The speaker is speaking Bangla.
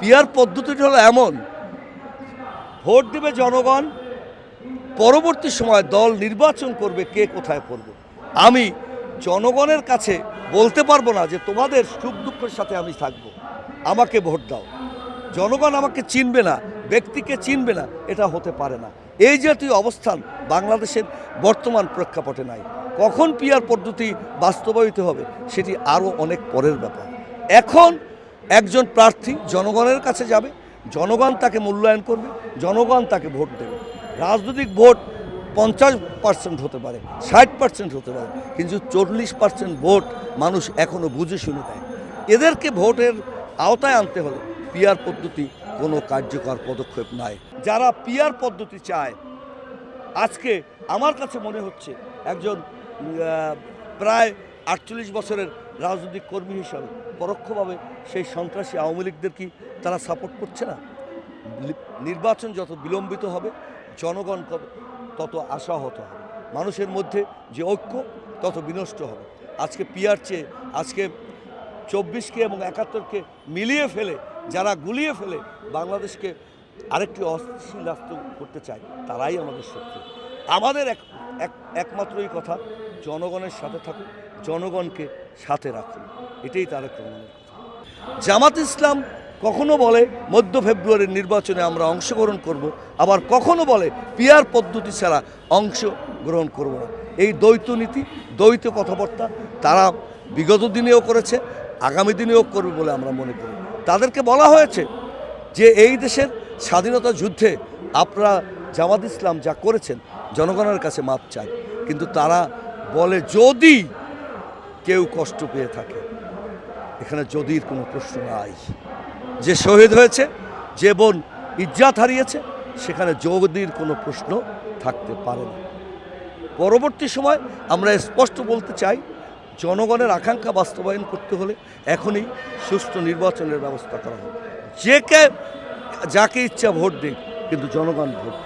পিয়ার পদ্ধতিটি হলো এমন। ভোট দেবে জনগণ, পরবর্তী সময় দল নির্বাচন করবে কে কোথায় পড়বে। আমি জনগণের কাছে বলতে পারব না যে তোমাদের সুখ দুঃখের সাথে আমি থাকব। আমাকে ভোট দাও। জনগণ আমাকে চিনবে না, ব্যক্তিকে চিনবে না, এটা হতে পারে না। এই জাতীয় অবস্থান বাংলাদেশের বর্তমান প্রেক্ষাপটে নাই। কখন পিয়ার পদ্ধতি বাস্তবায়িত হবে, সেটি আরও অনেক পরের ব্যাপার। এখন একজন প্রার্থী জনগণের কাছে যাবে, জনগণ তাকে মূল্যায়ন করবে, জনগণ তাকে ভোট দেবে। রাজনৈতিক ভোট পঞ্চাশ পার্সেন্ট হতে পারে, ষাট পার্সেন্ট হতে পারে, কিন্তু চল্লিশ পার্সেন্ট ভোট মানুষ এখনও বুঝে শুনে দেয়। এদেরকে ভোটের আওতায় আনতে হলে পিয়ার পদ্ধতি কোনো কার্যকর পদক্ষেপ নাই যারা পিয়ার পদ্ধতি চায়, আজকে আমার কাছে মনে হচ্ছে একজন প্রায় আটচল্লিশ বছরের রাজনৈতিক কর্মী হিসাবে পরোক্ষভাবে সেই সন্ত্রাসী আওয়ামী লীগদের কি তারা সাপোর্ট করছে না? নির্বাচন যত বিলম্বিত হবে, জনগণ তত আশাহত হবে। মানুষের মধ্যে যে ঐক্য, তত বিনষ্ট হবে। আজকে পিয়ার চেয়ে, আজকে চব্বিশকে এবং একাত্তরকে মিলিয়ে ফেলে, যারা গুলিয়ে ফেলে বাংলাদেশকে আরেকটি রাষ্ট্র করতে চায়, তারাই আমাদের শত্রু। আমাদের এক, এক- একমাত্রই কথা, জনগণের সাথে থাকুন, জনগণকে সাথে রাখুন। এটাই তারেক রহমানের কথা। জামাত ইসলাম কখনো বলে, মধ্য ফেব্রুয়ারির নির্বাচনে আমরা অংশগ্রহণ করব, আবার কখনো বলে, পিয়ার পদ্ধতি ছাড়া অংশগ্রহণ করব না। এই দ্বৈত নীতি, দ্বৈত কথাবার্তা তারা বিগত দিনেও করেছে, আগামী দিনেও করবে বলে আমরা মনে করি। তাদেরকে বলা হয়েছে যে, এই দেশের স্বাধীনতা যুদ্ধে আপনারা জামাত ইসলাম যা করেছেন জনগণের কাছে মাপ চায় কিন্তু তারা বলে, যদি কেউ কষ্ট পেয়ে থাকে, এখানে যদির কোনো প্রশ্ন নাই। যে শহীদ হয়েছে, যে বোন ইজ্জাত হারিয়েছে, সেখানে যদির কোনো প্রশ্ন থাকতে পারে না। পরবর্তী সময় আমরা স্পষ্ট বলতে চাই, জনগণের আকাঙ্ক্ষা বাস্তবায়ন করতে হলে এখনই সুষ্ঠু নির্বাচনের ব্যবস্থা করা হবে যে কে, যাকে ইচ্ছা ভোট দিক, কিন্তু জনগণ ভোট।